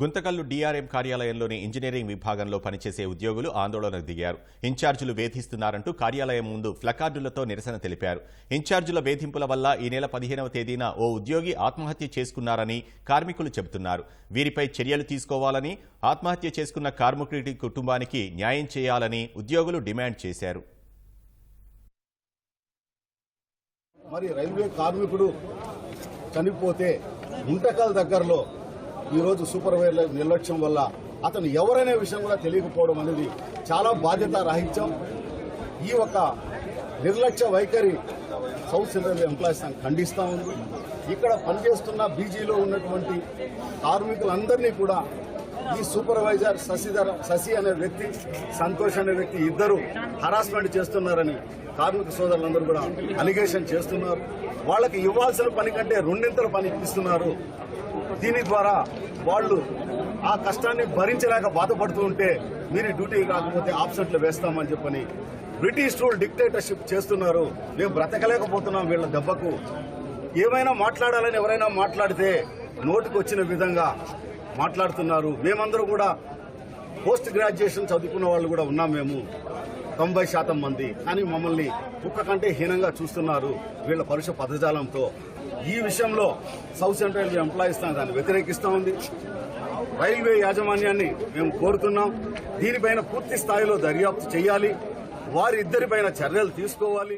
Guntakal DRM కార్యాలయంలోని engineering విభాగంలో పనిచేసే ఉద్యోగులు ఆందోళనకు దిగారు. ఇన్ఛార్జీలు వేధిస్తున్నారంటూ కార్యాలయం ముందు ఫ్లకార్డులతో నిరసన తెలిపారు. ఇన్ఛార్జీల వేధింపుల వల్ల ఈ నెల పదిహేనవ తేదీన ఓ ఉద్యోగి ఆత్మహత్య చేసుకున్నారని కార్మికులు చెబుతున్నారు. వీరిపై చర్యలు తీసుకోవాలని ఆత్మహత్య చేసుకున్న కార్మికుడి కుటుంబానికి న్యాయం చేయాలని ఉద్యోగులు డిమాండ్ చేశారు. మరి రైల్వే కార్మికుడు చనిపోతే గుంటకల్ దగ్గరలో ఈరోజు సూపర్వైజర్ నిర్లక్ష్యం వల్ల అతను ఎవరనే విషయం కూడా తెలియకపోవడం అనేది చాలా బాధ్యత రాహిత్యం. ఈ ఒక నిర్లక్ష్య వైఖరి సౌత్ సెంట్రల్ ఎంప్లాయీస్ ఖండిస్తా ఉంది. ఇక్కడ పనిచేస్తున్న బీజీలో ఉన్నటువంటి కార్మికులందరినీ కూడా ఈ సూపర్వైజర్ శశిధర్ శశి అనే వ్యక్తి సంతోష్ అనే వ్యక్తి ఇద్దరు హరాస్మెంట్ చేస్తున్నారని కార్మిక సోదరులందరూ కూడా అలిగేషన్ చేస్తున్నారు. వాళ్ళకి ఇవ్వాల్సిన పని కంటే రెండింతల పని ఇస్తున్నారు దీని ద్వారా వాళ్ళు ఆ కష్టాన్ని భరించలేక బాధపడుతూ ఉంటే మీరు డ్యూటీ కాకపోతే ఆబ్సెంట్లు వేస్తామని చెప్పని బ్రిటిష్ రూల్ డిక్టేటర్షిప్ చేస్తున్నారు. మేము బ్రతకలేకపోతున్నాం వీళ్ళ దెబ్బకు. ఏమైనా మాట్లాడాలని ఎవరైనా మాట్లాడితే నోటుకు వచ్చిన విధంగా మాట్లాడుతున్నారు. మేమందరూ కూడా పోస్ట్ గ్రాడ్యుయేషన్ చదువుకున్న వాళ్ళు కూడా ఉన్నాం మేము. తొంభై శాతం మంది. కానీ మమ్మల్ని కుక్క కంటే హీనంగా చూస్తున్నారు వీళ్ళ పరుష పదజాలంతో. ఈ విషయంలో సౌత్ సెంట్రల్ రైల్వే ఎంప్లాయీస్ దాన్ని వ్యతిరేకిస్తా ఉంది. రైల్వే యాజమాన్యాన్ని మేము కోరుతున్నాం. దీనిపైన పూర్తి స్థాయిలో దర్యాప్తు చేయాలి. వారిద్దరిపైన చర్యలు తీసుకోవాలి.